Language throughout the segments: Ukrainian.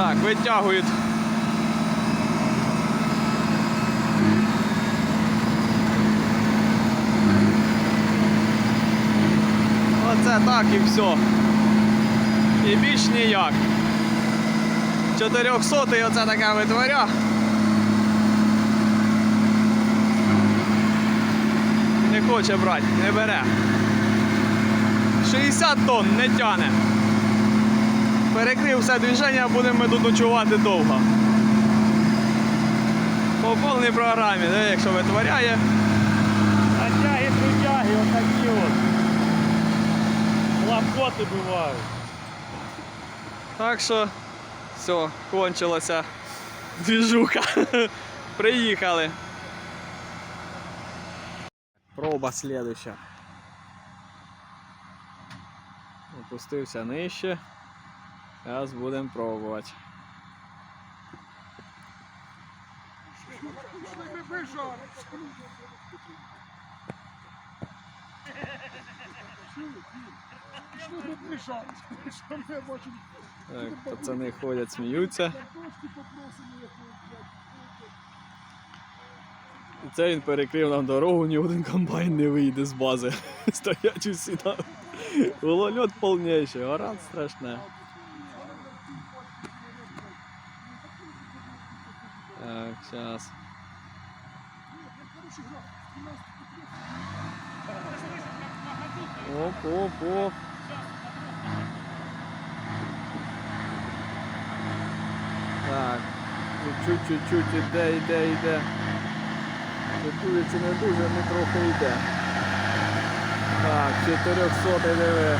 Так, витягують. Оце так і все. І більш ніяк. 400 оце така витворя. Не хоче брати, не бере. 60 тонн не тяне. Перекрив все движення, будемо ми тут ночувати довго. По повній програмі, де, якщо витворяє. А тяги трудяги, отакі от. Лапоти бувають. Так що все, кончилася двіжуха. Приїхали. Проба слідуща. Опустився нижче. Зараз будемо пробувати. Так, пацани ходять, сміються. І це він перекрив нам дорогу, ні один комбайн не вийде з бази. Стоять усі там. Голольот повніший, оран страшне. Так, зараз. Оп, оп, оп. Так, чуть-чуть, чуть-чуть іде, іде, іде. Готує чи не дуже, не трохи йде. Так, 400 диви.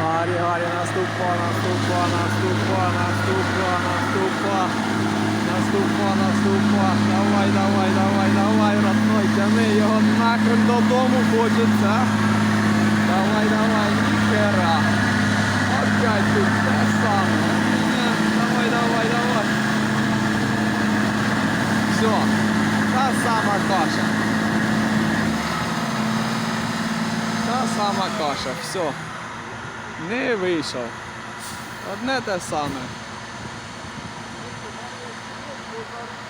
Гарі, гарі, наступа, наступа, наступа, наступа, наступа. Наступа, наступа. Давай, давай, давай, давай, родной, тяни його нахрен додому хочеться. Давай, давай, ніхера. Опять тут те саме. Давай, давай, давай. Все, та сама каша. Та сама каша, все. Не вийшов. Одне те саме. Thank you.